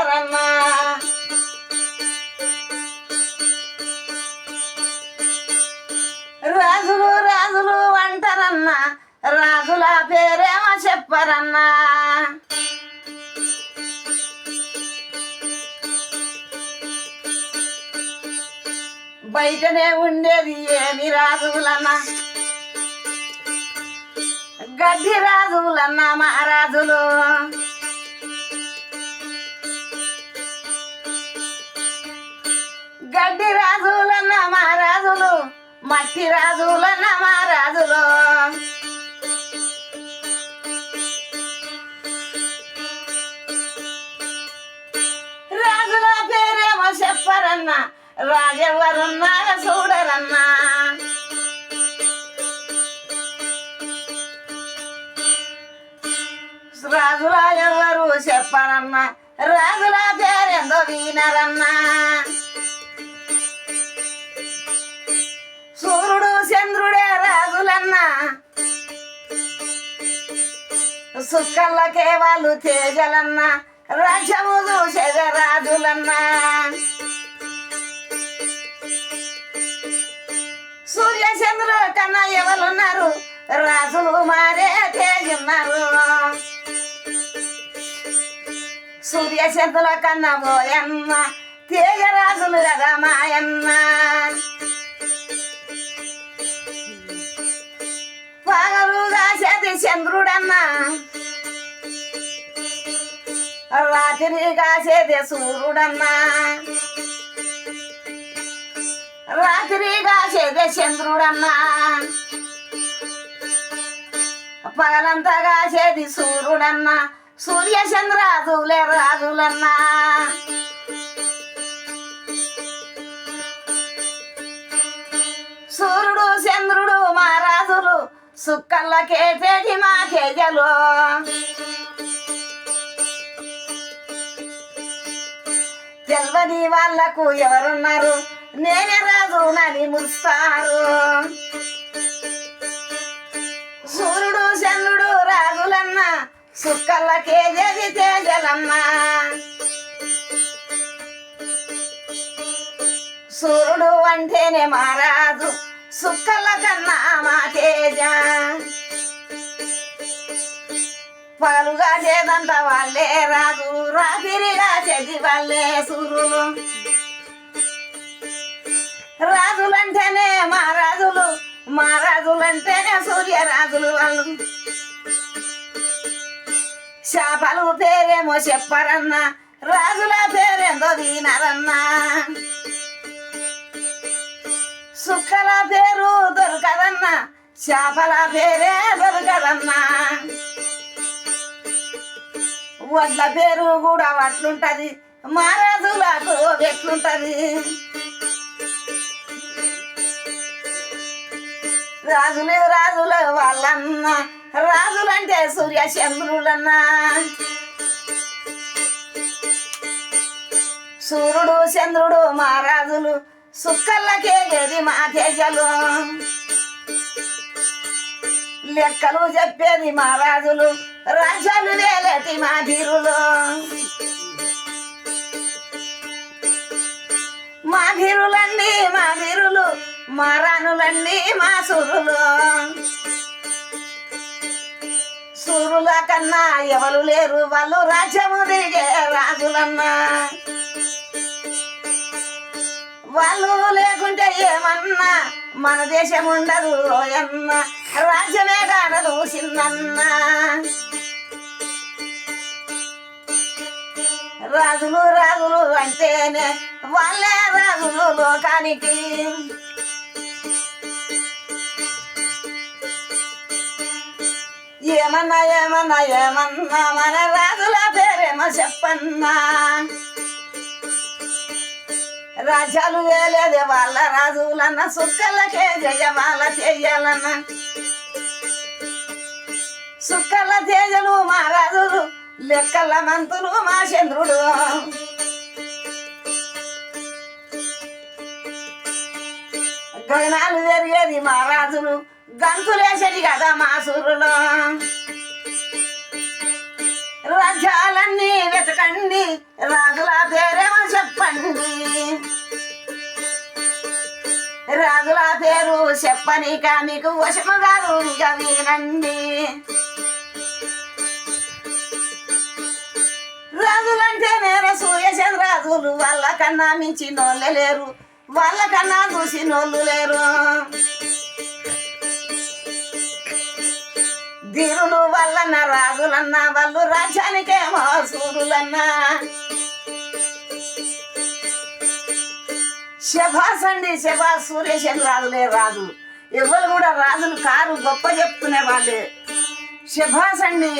చెప్పరన్నా రాజులు రాజులు అంటారన్నా రాజుల పేరేమో చెప్పరన్నా. బయటనే ఉండేది ఏమి రాజులన్నా? గడ్డి రాజులన్నా మహారాజులు. గడ్డి రాజులన్న మహారాజులు మట్టి రాజులన్న మహారాజులు రాజుల పేరేమో చెప్పరన్న రాజెవరున్నారో చూడరన్నా. రాజుల ఎవరు చెప్పరన్నా రాజుల పేరెందో వినరన్నా. సూర్యుడు చంద్రుడే రాజులన్నా. సుక్కల్లకే వాళ్ళు తేజలన్నా రాజ్యము చూసేదే రాజులన్నా సూర్య చంద్రుల కన్నా ఎవరున్నారు? రాజులు మారే తేజున్నారు. సూర్య చంద్రుల కన్నా పోయన్న తేజ రాజులు కదా మాయన్న పగలు కాసేది చంద్రుడన్నా. రాత్రి కాసేది సూర్యుడన్నా. రాత్రి కాసేది చంద్రుడన్నా. పగలంతా కాసేది సూర్యుడన్నా. సూర్య చంద్రాజులే రాజులన్నా. సూర్యుడు చంద్రుడు మా రాజులు సుక్కల్లకే మా కేజలు తెల్వని వాళ్ళకు ఎవరున్నారు? నేనే రాజు నని ముస్తారు. సూర్యుడు చంద్రుడు రాజులన్నా సుక్కల కేజేది తేజలన్నా సూర్యుడు అంటేనే మారాజు సుక్కల కన్నా పగలుగా వాళ్ళే రాజు. రాత్రిగా చేసి వాళ్ళే సూర్యులు రాజులంటేనే మహారాజులు మహారాజులంటేనే సూర్యరాజులు వాళ్ళు. శాపలు పేరేమో చెప్పరన్నా రాజుల పేరేందో వినరన్నా. సుక్కల పేరు దొరకదన్నా చేపల పేరే దొరకదన్నా. వడ్ల పేరు కూడా అట్లుంటది. మహారాజులకు ఎట్లుంటది? రాజులు రాజులు వాళ్ళన్న రాజులంటే సూర్య చంద్రులన్నా సూర్యుడు చంద్రుడు మహారాజులు సుక్కల్లకే మా తేజలు. లెక్కలు చెప్పేది మహారాజులు రాజాలు లేలటి మా ధీరులు. మా ధీరులండి మా ధీరులు మా మా సురులు. సూరుల కన్నా ఎవరు లేరు వాళ్ళు రాజ్యము తిరిగే రాజులన్నా. వాళ్ళు లేకుంటే ఏమన్నా మన దేశం ఉండదు లోయన్న రాజ్యమే కానదు చిన్నన్న రాజులు రాజులు అంటేనే వాళ్ళే రాజులు లోకానికి. ఏమన్నా ఏమన్నా ఏమన్నా మన రాజుల పేరేమో చెప్పన్నా. రాజ్యాలు వేలేదే వాళ్ళ రాజులన్న సుక్కలకే జయమాల చెయ్యాలన్న సుక్కల తేజలు మా రాజులు లెక్కల మంతులు మా చంద్రుడు. గగనాలు జరిగేది మా రాజులు గంతులేసేది కదా మా సూర్యులు. రాజ్యాలన్నీ వెతకండి రాజుల పేరేమో చెప్పండి. చెప్పనిక మీకు వశము కాదు ఇక వినండి రాజులంటే నేను సూర్యచంద్రాజులు వాళ్ళ కన్నా మించి నోళ్ళే లేరు. వాళ్ళ కన్నా చూసి నోళ్ళు లేరు. ధీరులు వల్లన్న రాజులన్నా వాళ్ళు రాజ్యానికేమో సూరులన్నా శభాస్ అండి శభాస్. సూర్యచంద్రాజులే రాజు ఎవరు కూడా రాజులు కారు గొప్ప చెప్పుకునే వాళ్ళే. శభాస్ అండి.